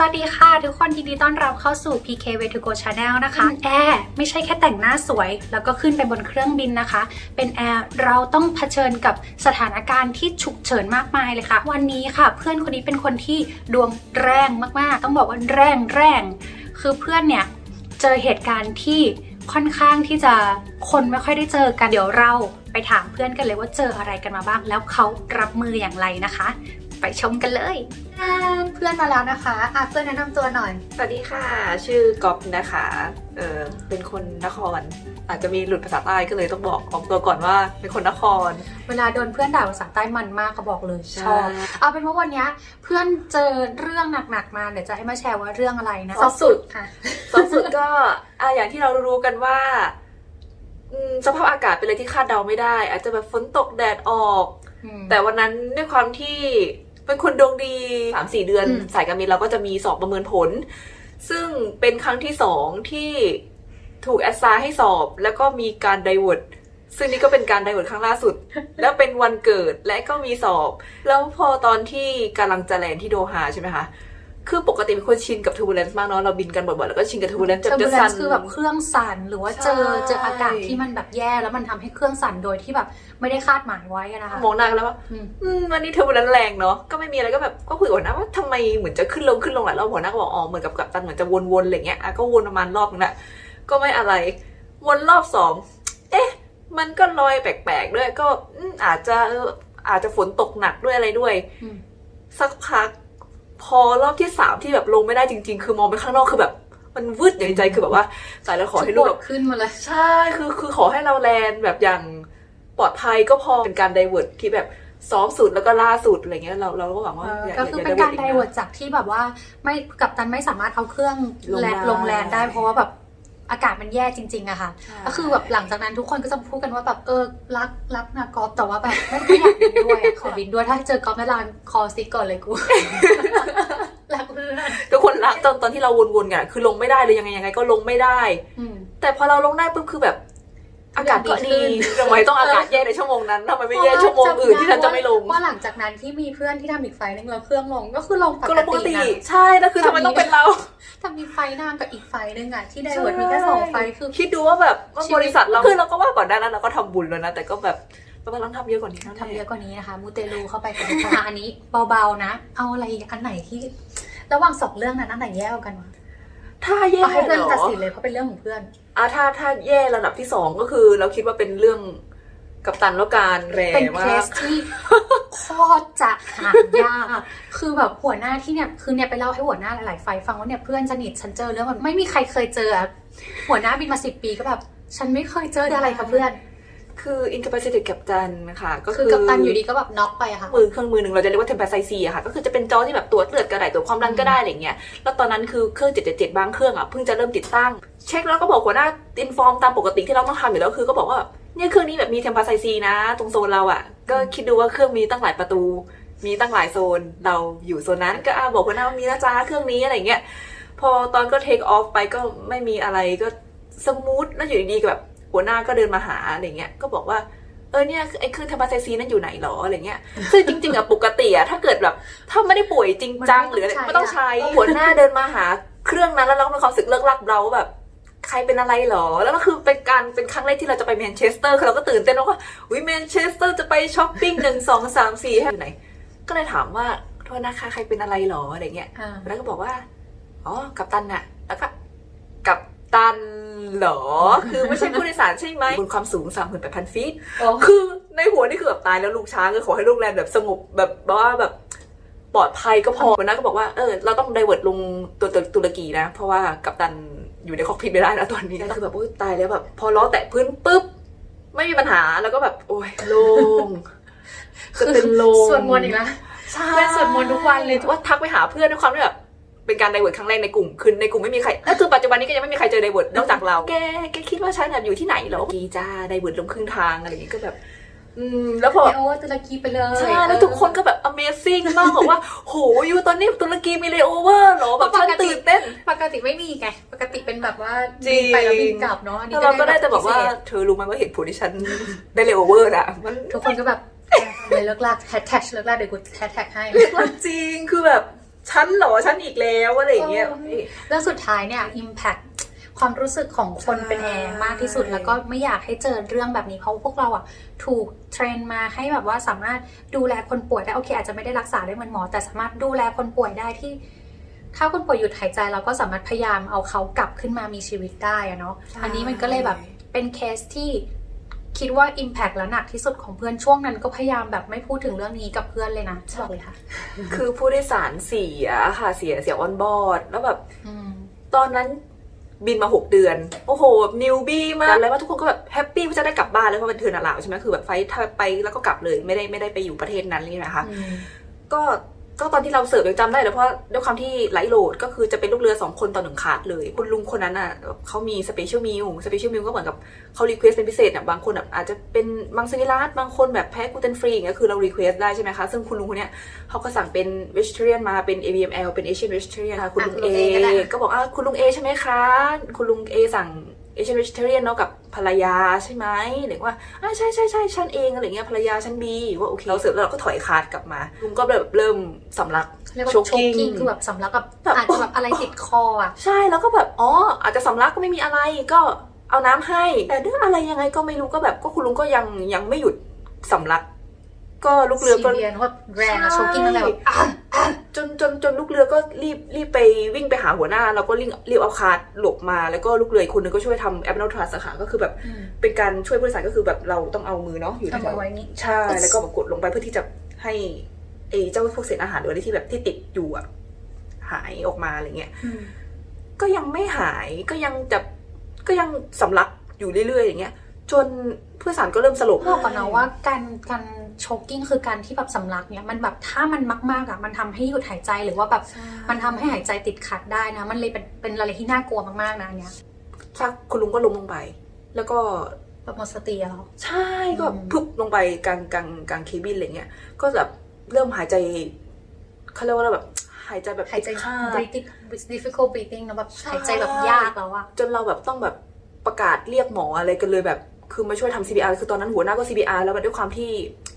สวัสดีค่ะทุกคนยินดีต้อนรับเข้าสู่ PK Way to Go Channel นะคะแอร์ไม่ใช่แค่แต่งหน้าสวย แล้วก็ขึ้นไปบนเครื่องบินนะคะ เป็นแอร์เราต้องเผชิญกับสถานการณ์ที่ฉุกเฉินมากมายเลยค่ะ วันนี้ค่ะ เพื่อนคนนี้เป็นคนที่ดวงแรงมากๆ ต้องบอกว่าแรงแรงคือเพื่อนเนี่ยเจอเหตุการณ์ที่ค่อนข้างที่จะคนไม่ค่อยได้เจอกันเดี๋ยวเราไปถามเพื่อนกันเลยว่าเจออะไรกันมาบ้าง แล้วเขารับมืออย่างไรนะคะ ไปชมกันเลยอ่าเพื่อนมาแล้วนะคะอะเพื่อนแนะนำตัวหน่อย สวัสดีค่ะ ชื่อก๊อฟนะคะ เออเป็นคนนคร อาจจะมีหลุดภาษาใต้ก็เลยต้องบอกออกตัวก่อนว่าเป็นคนนคร เวลาโดนเพื่อนด่าภาษาใต้มันมากเขาบอกเลยใช่ชอบเอาเป็นว่าวันเนี้ยเพื่อนเจอเรื่องหนักๆมาเดี๋ยวจะให้มาแชร์ว่าเรื่องอะไรนะซอฟสุดค่ะสองสุดก็อะอย่างที่เรารู้กันว่าอืมสภาพอากาศเป็นอะไรที่คาดเดาไม่ได้ อาจจะแบบฝนตกแดดออกอืมแต่วันนั้นด้วยความที่ เป็นคนดวงดีสามสี่เดือนอืมสายการบินเราก็จะมีสอบประเมินผล ซึ่งเป็นครั้งที่สองที่ถูกแอสไซน์ให้สอบ แล้วก็มีการไดเวิร์ดซึ่งนี่ก็เป็นการไดเวิร์ดครั้งล่าสุด แล้วเป็นวันเกิดและก็มีสอบ แล้วพอตอนที่กำลังจะแลนด์ที่โดฮาใช่ไหมคะ คือปกติเป็นคนชินกับทูบูเลนซ์มากเนาะเราบินกันบ่อยๆแล้วก็ชินกับทูบูเลนซ์เทอร์จะบูเลสั่นนคือแบบเครื่องสั่นหรือว่าเจอใช่ เจออากาศที่มันแบบแย่แล้วมันทำให้เครื่องสั่นโดยที่แบบไม่ได้คาดหมายไว้อะนะคะมองหน้ากันแล้วว่าอืมอืมวันนี้เทอร์บูเลนซ์แรงเนาะก็ไม่มีอะไรก็แบบก็คุยกับหัวหน้าว่าทำไมเหมือนจะขึ้นลงขึ้นลงหลายรอบหัวหน้าก็บอกอ๋อเหมือนกับกับตันเหมือนจะวนๆอะไรเงี้ยอะก็วนประมาณรอบนึงแหละก็ไม่อะไร วนรอบสองเอ๊ะ มันก็ลอยแปลกๆด้วยก็อืมอาจจะเอออาจจะฝนตกหนักด้วยอะไรด้วย อืม สักพัก พอรอบที่สามที่แบบลงไม่ได้จริง ๆ คือมองไปข้างนอกคือแบบมันวืดอย่างในใจคือแบบว่าสายแล้วขอให้ลูกบแบทบขึ้นมาเลยใช่คือคือขอให้เราแลนด์แบบอย่างปลอดภัยก็พอเป็นการไดเวิร์ดที่แบบซ้อมสุดแล้วก็ล่าสุดอะไรเงี้ยเราเราก็หวังว่าเอออย่าก็อย่าคืออย่าเป็นการไดอีะเวิร์ดจากที่แบบว่าไม่กับตันไม่สามารถเอาเครื่องลงแลนได้ลงแลนได้เพราะว่าแบบ อากาศมันแย่จริงๆอะค่ะใช่ก็คือแบบหลังจากนั้นทุกคนก็จะพูดกันว่าแบบเออรักรักนะกอล์ฟแต่ว่าแบบไม่ไม่อยากบินด้วยอะขอบินด้วยถ้าเจอกอล์ฟในลานคอซิกก่อนเลยกูรักเพื่อนทุกคนรักตอนตอนที่เราวนๆกันอะคือลงไม่ได้เลยยังไงยังไงก็ลงไม่ได้อืมแต่พอเราลงได้ปุ๊บคือแบบ อากาศก็ดีดีขึ้นทำไมต้องอากาศแย่ในชั่วโมงนั้นทำไมไม่แย่ชั่วโมงอื่นที่ฉันจะไม่ลงว่าหลังจากนั้นที่มีเพื่อนที่ทำอีกไฟนึงแล้วเครื่องลงก็คือลงปก็กลงปกติตินะใช่แล้วคือทำไมต้องเป็นเราแต่มีไฟนางกับอีกไฟนึงอะที่ไดเวิร์ดมีแค่สองไฟคือคิดดูว่าแบบว่าชีวิตบริษัทเราคือเราก็ว่าก่อนหน้านั้นเราก็ทำบุญแล้วนะแต่ก็แบบเราต้องทำเยอะกว่านี้นะทำเยอะกว่านี้นะคะมูเตลูเข้าไปกันค่ะอันนี้เบาๆนะ เอาอะไรอีกอันไหนที่ ระหว่างสองเรื่องนั้นอันไหนแย่กว่ากันวะ ถ้าแย่เอาให้เพื่อนเหรตัดอสินเลยเพราะเป็นเรื่องของเพื่อน อะถ้าถ้าแย่ระดับที่สองก็คือ เราคิดว่าเป็นเรื่องกับตันแล้วการแรเป็นเคมาสกที่โคตรจะหายาก คือแบบหัวหน้าที่เนี่ย คือเนี่ยไปเล่าให้หัวหน้าหลายๆไฟฟังว่าเนี่ยเพื่อนสนิทฉันเจอเรื่องแบบไม่มีใครเคยเจออะหัวหน้าบินมาสิบปีก็แบบ ฉันไม่เคยเจออะไรกับเพื่อน คือ incapacity กับตันค่ะ ก็คือกับตันอยู่ดีก็แบบน็อกไปอะค่ะ มือเครื่องมือหนึ่งเราจะเรียกว่า temperature อะค่ะ ก็คือจะเป็นจอที่แบบตรวจเลือดก็ได้ตรวจความดันก็ได้อะไรเงี้ย แล้วตอนนั้นคือเครื่อง 777 บางเครื่องอะเพิ่งจะเริ่มติดตั้ง เช็คแล้วก็บอกหัวหน้าอินฟอร์มตามปกติที่เราต้องทำอยู่แล้วคือก็บอกว่าแบบเนี่ยเครื่องนี้แบบมี temperature นะ ตรงโซนเราอะก็คิดดูว่าเครื่องมีตั้งหลายประตู มีตั้งหลายโซน เราอยู่โซนนั้นก็อะบอกหัวหน้าว่ามีนะจ๊ะเครื่องนี้อะไรเงี้ย พอตอนก็เทคออฟไปก็ไม่มีอะไรก็สมูทแล้วอยู่ดีๆก็แบบ หัวหน้าก็เดินมาหาอะไรเงี้ยก็บอกว่าเออเนี่ยไอ้เครื่องทำบาไซซีนั่นอยู่ไหนหรออะไรเงี้ยซึ่งจริงๆอะปกติอะถ้าเกิดแบบถ้าไม่ได้ป่วยจริงจังมันหรืออะไรไม่ไม่ต้ต้อองงใช้ใช้อะหัวหน้าเดินมาหาเครื่องนั้นแล้วเราก็มีความรู้สึกเลิกลักเราแบบใครเป็นอะไรหรอ แล้วก็คือเป็นการเป็นครั้งแรกที่เราจะไปแมนเชสเตอร์คือเราก็ตื่นเต้นแล้วว่าวิแมนเชสเตอร์จะไปช้อปปิ้งหนึ่งสองสามสี่อยู่ไหน ก็เลยถามว่าโทษนะคะใครเป็นอะไรหรออะไรเงี้ยอ่าแล้วก็บอกว่าอ๋อกัปตันน่ะแล้วก็กัป ตันเหรอ คือไม่ใช่ผู้โดยสารใช่ไหมบนความสูง 38,000 ฟีต คือในหัวนี่คือแบบตายแล้วลูกช้างก็ขอให้ลูกแลนด์แบบสงบแบบว่าแบบปลอดภัยก็พอวันนั้นก็บอกว่าเออเราต้องไดเวิร์ดลงตัวตัวตุรกีนะ เพราะว่ากัปตันอยู่ในคอกพิทไม่ได้แล้วตอนนี้ก็คือแบบโอ้ยตายแล้วแบบพอล้อแตะพื้นปุ๊บไม่มีปัญหาแล้วก็แบบ โอ้ยโล่งจะเป็นลมสวดมนต์อีกแล้วใช่เพื่อนสวดมนต์ทุกวันเลยว่าทักไปหาเพื่อนด้วยความที่แบบ เป็นการไดเวิร์ดครั้งแรกในกลุ่มคือในกลุ่มไม่มีใครแล้วคือปัจจุบันนี้ก็ยังไม่มีใครเจอไดเวิร์ดนอกจากเรา แกแกคิดว่าฉันแบบอยู่ที่ไหนเหรอกีจ้าไดเวิร์ดลงครึ่งทางอะไรอย่างงี้ก็แบบอืมแล้วพอไปโอเวอร์ตุรกีไปเลยใช่แล้วทุกคนก็แบบ Amazing มากบอกว่า โหอยู่ตอนนี้ตุรกีมีเลโอเวอร์เหรอแบบฉันตื่นเต้นปกติไม่มีไงปกติเป็นแบบว่าจริบิงนไปแล้วบินกลับเนาะอันนี้แล้วเราก็ได้แต่บอกว่าพิเศษเธอรู้ไหมว่าเหตุผลที่ฉันได้เลโอเวอร์อะมันทุกคนก็แบบเลยเลิกลากแฮชแท็กเลิกลากเดี๋ยวกูแฮชแท็กให้เรียกว่าจริงคือแบบ ฉันเหรอฉันอีกแล้วอะไรอย่างเงี้ยเออแล้วสุดท้ายเนี่ย impact ความรู้สึกของคนใช่เป็นแอร์มากที่สุด แล้วก็ไม่อยากให้เจอเรื่องแบบนี้เพราะว่าพวกเราอะถูกเทรนมาให้แบบว่าสามารถดูแลคนป่วยได้โอเคอาจจะไม่ได้รักษาได้เหมือนหมอ แต่สามารถดูแลคนป่วยได้ที่ ถ้าคนป่วยหยุดหายใจเราก็สามารถพยายามเอาเขากลับขึ้นมามีชีวิตได้อะเนาะใช่อันนี้มันก็เลยแบบเป็นเคสที่ คิดว่า impact และหนักที่สุดของเพื่อนช่วงนั้นก็พยายามแบบไม่พูดถึงเรื่องนี้กับเพื่อนเลยนะบอกเลยค่ะ คือผู้โดยสารเสียค่ะเสียเสียออนบอร์ดแล้วแบบอืมตอนนั้นบินมา6เดือน โอ้โหแบบนิวบี้มากแล้วว่าทุกคนก็แบบแฮปปี้ว่าจะได้กลับบ้านแล้วเพราะเป็นเทอร์นาลาวใช่ไหมคือแบบไฟล์ถ้าไปแล้วก็กลับเลยไม่ได้ไม่ได้ไปอยู่ประเทศนั้นนี่นะคะอืมก็ ก็ตอนที่เราเสิร์ฟยังจำได้เลยเพราะด้วยความที่ไลท์โหลดก็คือจะเป็นลูกเรือสองคนต่อหนึ่งคาร์ดเลย คุณลุงคนนั้นอะเขามีสเปเชียลมิลสเปเชียลมิลก็เหมือนกับเขารีเควสเป็นพิเศษอะบางคนแบบอาจจะเป็นมังสวิรัตบางคนแบบแพ้กลูเตนฟรีอย่างเงี้ยคือเรารีเควสได้ใช่ไหมคะ ซึ่งคุณลุงคนเนี้ยเขาก็สั่งเป็น vegetarian มาเป็น ABML เป็น Asian vegetarian ค่ะคุณลุงอะเอคุณลุง A ก็ได้ก็บอกอะคุณลุงเอใช่ไหมคะ คุณลุงเอสั่ง Asian vegetarian เนาะกับภรรยาใช่ไหมหรือว่าอ่าใช่ใช่ใช่ฉันเองอะไรเงี้ยภรรยาฉันบีว่าโอเคเราเสิร์ฟแล้วเราก็ถอยคาร์ดกลับมาลุงก็แบบเริ่มสำลักเรียกว่าโช choking กิ้งคือแบบสำลักกับแบบอาจจะแบบอะไรติดคออะใช่แล้วก็แบบอ๋ออาจจะสำลักก็ไม่มีอะไรก็เอาน้ำให้ แต่ด้วยอะไรยังไงก็ไม่รู้ก็แบบก็คุณลุงก็ยังยังไม่หยุดสำลัก ก็ลูกเรือซีก็เรียนว่าแรงอะใช่โชกิ้งนั่นแหละแบบอะอะ จนจนจนลูกเรือก็รีบรีบไปวิ่งไปหาหัวหน้า แล้วก็รีบรีบเอาคาร์ดหลบมาแล้วก็ลูกเรืออีกคนนึงก็ช่วยทำแอปเปิลทรัสค่ะก็คือแบบอืมเป็นการช่วยผู้โดยสารก็คือแบบเราต้องเอามือเนาะอยู่ทำแถวเอาไว้นี่ใช่แล้วก็แบบกดลงไปเพื่อที่จะให้ไอ้เจ้าพวกเศษอาหารหรืออะไรที่แบบที่ติดอยู่อะหายออกมาอะไรเงี้ยอืมก็ยังไม่หายก็ยังจะก็ยังสำลักอยู่เรื่อยๆอย่างเงี้ย จนผู้โดยสารก็เริ่มสลบบอกก่อนนะว่าการการ โชกิ้งคือการที่แบบสำลักเนี่ยมันแบบถ้ามันมากๆอะมันทำให้หยุดหายใจหรือว่าแบบมันทำให้หายใจติดขัดได้นะ มันเลยเป็นเป็นอะไรที่น่ากลัวมากๆนะอันเนี้ยสักคุณลุงก็ล้มลงไป แล้วก็แบบหมดสติอะเหรอใช่ก็อืมพึบลงไปกลางกลางกลางเคบินอะไรเงี้ยก็แบบเริ่มหายใจเขาเรียกว่าอะไรแบบหายใจแบบหายใจติดขัด breathing difficult breathing นะแบบใช่หายใจแบบยากแล้วอะจนเราแบบต้องแบบประกาศเรียกหมออะไรกันเลยแบบ คือมาช่วยทำ CPR คือตอนนั้นหัวหน้าก็ CPR แล้วแบบด้วยความที่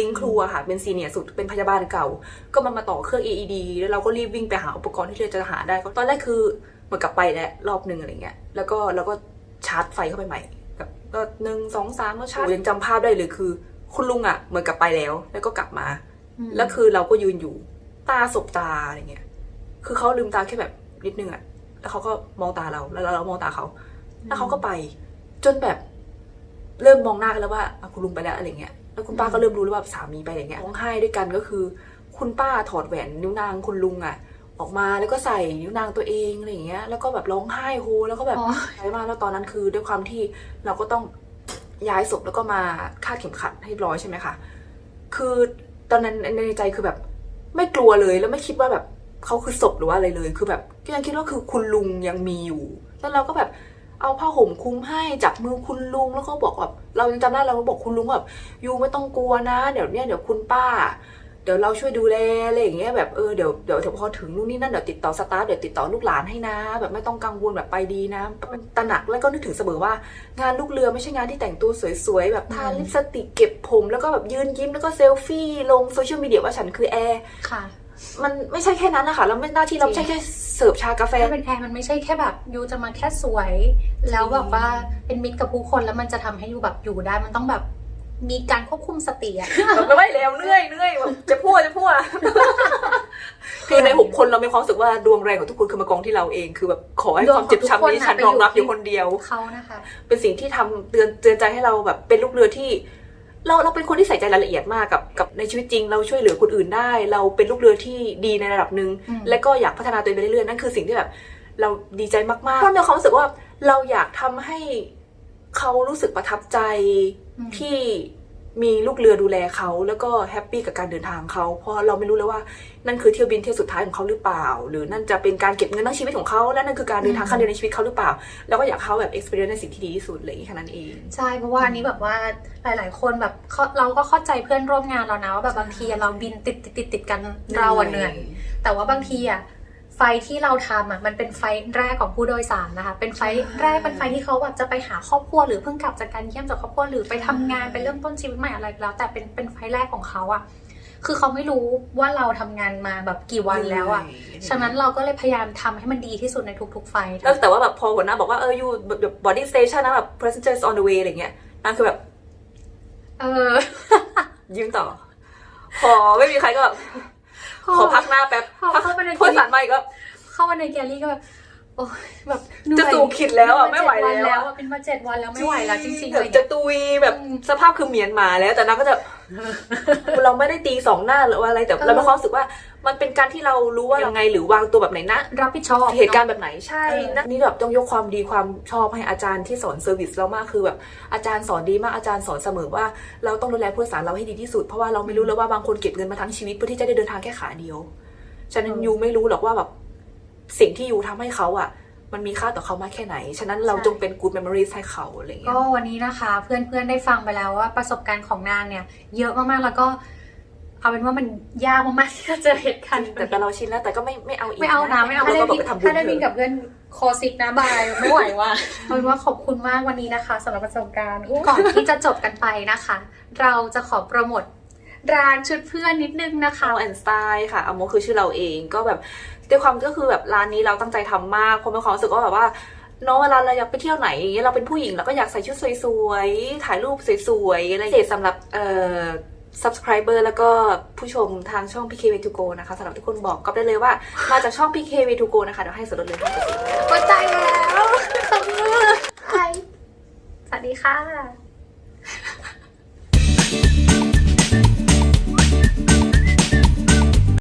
ลิงก์ครูอะค่ะ เป็นซีเนียร์สุดเป็นพยาบาลเก่า ก็มามาต่อเครื่อง AED แล้วเราก็รีบวิ่งไปหาอุปกรณ์ที่เราจะหาได้ก็ตอนแรกคือเหมือนกับไปแล้วรอบหนึ่งอะไรเงี้ย แล้วก็เราก็ชาร์จไฟเข้าไปใหม่แบบก็หนึ่งสองสามก็ชาร์จยังจำภาพได้เลยคือ คุณลุงอะเหมือนกับไปแล้ว แล้วก็กลับมาอืมแล้วคือเราก็ยืนอยู่ตาสบตาอะไรเงี้ย คือเขาลืมตาแค่แบบนิดนึงอะแล้วเขาก็มองตาเรา แล้วเรามองตาเขา แล้วเขาก็ไป จนแบบ เริ่มมองหน้ากันแล้วว่าอะคุณลุงไปแล้วอะไรเงี้ยแล้วคุณป้าก็เริ่มรู้แล้วว่าสามีไปอะไรเงี้ยร้องไห้ด้วยกันก็คือ คุณป้าถอดแหวนนิ้วนางคุณลุงอะออกมาแล้วก็ใส่นิ้วนางตัวเองอะไรอย่างเงี้ย แล้วก็แบบร้องไห้โฮแล้วก็แบบอ๋อใช่มากแล้วตอนนั้นคือด้วยความที่เราก็ต้องย้ายศพแล้วก็มาคาดเข็มขัดให้เรียบร้อยใช่ไหมคะคือตอนนั้นในใจคือแบบไม่กลัวเลยแล้วไม่คิดว่าแบบเขาคือศพหรือว่าอะไรเลย คือแบบก็ยังคิดว่าคือคุณลุงยังมีอยู่ แล้วเราก็แบบ เอาผ้าห่มคลุมให้จับมือคุณลุงแล้วก็บอกแบบเรายังจำได้เราก็บอกคุณลุงแบบยูไม่ต้องกลัวนะเดี๋ยวเนี้ยเดี๋ยวคุณป้า เดี๋ยวเราช่วยดูแลอะไรอย่างเงี้ยแบบเออเดี๋ยวเดี๋ยวเดี๋ยวพอถึงนู่นนี่นั่นเดี๋ยวติดต่อสตาฟเดี๋ยวติดต่อลูกหลานให้นะ แบบไม่ต้องกังวลแบบไปดีนะมันตระหนักแล้วก็นึกถึงเสมอว่า งานลูกเรือไม่ใช่งานที่แต่งตัวสวยๆแบบทาอืมลิปสติกเก็บผม แล้วก็แบบยืนยิ้มแล้วก็เซลฟี่ลงโซเชียลมีเดียว่าฉันคือแอร์ค่ะ มันไม่ใช่แค่นั้นนะคะแล้วไม่หน้าที่เราไม่ใช่แค่เสิร์ฟชากาแฟ ถ้าเป็นแอร์มันไม่ใช่แค่แบบยูจะมาแค่สวย แล้วแบบว่าเป็นมิตรกับผู้คนแล้วมันจะทำให้ยูแบบอยู่ได้มันต้องแบบมีการควบคุมสติอะแบบไม่ไหวแล้วเหนื่อยเหนื่อยแบบจะพูดจะพูดคือในหกคนเรามีความรู้สึกว่าดวงแรงของทุกคนคือมากองที่เราเองคือแบบขอให้ความเจ็บช้ำนี้ฉันรองรับอยู่คนเดียวเขานะคะ เป็นสิ่งที่ทำเตือนเตือนใจให้เราแบบเป็นลูกเรือที่ เราเราเป็นคนที่ใส่ใจรายละเอียดมากกับกับในชีวิตจริง เราช่วยเหลือคนอื่นได้ เราเป็นลูกเรือที่ดีในระดับหนึ่งอืมและก็อยากพัฒนาตัวเองไปเรื่อยๆนั่นคือสิ่งที่แบบ เราดีใจมากๆเพราะมีความรู้สึกว่าเราอยากทำให้เขารู้สึกประทับใจอืมที่ มีลูกเรือดูแลเขาแล้วก็แฮปปี้กับการเดินทางเขาเพราะเราไม่รู้เลยว่านั่นคือเที่ยวบินเที่ยวสุดท้ายของเขาหรือเปล่า หรือนั่นจะเป็นการเก็บเงินทั้งชีวิตของเขาและนั่นคือการเดินทางครั้งเดียวในชีวิตเขาหรือเปล่า แล้วก็อยากให้เขาแบบ experience ในสิ่งที่ดีที่สุดอะไรอย่างนี้แค่นั้นเองใช่เพราะว่าอันนี้แบบว่าหลาย ๆ คนแบบเขาเราก็เข้าใจเพื่อนร่วมงานเรานะว่าแบบบางทีอะเราบินติดติดติดติดกันเราอะเหนื่อยแต่ว่าบางทีอะ ไฟที่เราทำอะมันเป็นไฟแรกของผู้โดยสารนะคะ เป็นไฟแรกเป็นไฟที่เขาแบบจะไปหาครอบครัวหรือเพิ่งกลับจากการเยี่ยมจากครอบครัวหรือไปทำงานไปเริ่มต้นชีวิตใหม่อะไรก็แล้ว แต่เป็นเป็นไฟแรกของเขาอะคือเขาไม่รู้ว่าเราทำงานมาแบบกี่วันแล้วอะฉะนั้นเราก็เลยพยายามทำให้มันดีที่สุดในทุกๆไฟล์แล้วแต่ว่าแบบพอหัวหน้าบอกว่าเอออยู่แบบ body station นะแบบ passengers on the way อะไรเงี้ยนางคือแบบ เออ ยิ้มต่อ พอไม่มีใครก็แบบ ขอพักหน้าแป๊บพอพักเข้าไปในพอสันมาอีกก็เข้ามาในแกลลี่ก็แบบ โอ้ยแบบเหนื่อยจะสู่ขิดแล้วอะไม่ไหวเป็นมาเจ็ดนแล้วอะอะเป็นมาเจ็ดวันแล้วไม่ไหวแล้วจริงๆแบเลบยจะตุยแบบอืมสภาพคือเหมียนหมาแล้ว แต่นางก็จะ เราไม่ได้ตีสองหน้าหรือว่าอะไรแต่เออเรามีความรู้สึกว่า มันเป็นการที่เรารู้ว่ายังไงหรือวางตัวแบบไหนนะ รับผิดชอบ เหตุการณ์แบบไหนใช่เออ นะนี่แบบต้องยกความดีความชอบให้อาจารย์ที่สอนเซอร์วิสเรามากคือแบบอาจารย์สอนดีมากอาจารย์สอนเสมอว่าเราต้องดูแลผู้โดยสารเราให้ดีที่สุดเพราะว่าเราไม่รู้เลยว่าบางคนเก็บเงินมาทั้งชีวิตเพื่อที่จะได้เดินทางแค่ขาเดียว ฉะนั้นยูไม่รู้หรอกว่าแบบ สิ่งที่ยูทำให้เขาอะมันมีค่าต่อเขามากแค่ไหน ฉะนั้นเราจงเป็น good memories ให้เขาอะไรเงี้ก็ยวันนี้นะคะ เพื่อนๆได้ฟังไปแล้วว่าประสบการณ์ของนางเนี่ย เยอะมากๆแล้วก็เอาเป็นว่ามันยากมากๆที่จะเจอเหตุการณ์แต่แต่เราชินแล้วแต่ก็ไม่ไม่เอาอีกไม่เอานะไม่เอาถ้าถ้าได้ได้บิบินนทำบุญถ้าได้บินเถกับอะเพื่อนคอซิกนะบายไม่ไหวว่ะเอาเป็นว่าขอบคุณมากวันนี้นะคะสำหรับประสบการณ์ก่อนที่จะจบกันไปนะคะ เราจะขอโปรโมทร้านชุดเพื่อนนิดนึงนะคะ How and Style ค่ะอโมคือชื่อเราเองก็แบบ ด้วยความก็คือแบบร้านนี้เราตั้งใจทำมากเพราะมีความรู้สึกว่าแบบว่าเน้องเวลาเราอยากไปเที่ยวไหนอย่างเงี้ยเราเป็นผู้หญิงเราก็อยากใส่ชุดสวยๆ ถ่ายรูปสวยๆ อะไรพิเศษสำหรับเอ่อ subscriber แล้วก็ผู้ชมทางช่อง PK Way to Go นะคะสำหรับทุกคนบอกก็ได้เลยว่า มาจากช่อง PK Way to Go นะคะ เดี๋ยวให้ส่วนลดเลย5%หัวใจแล้วตบมือสวัสดีค่ะ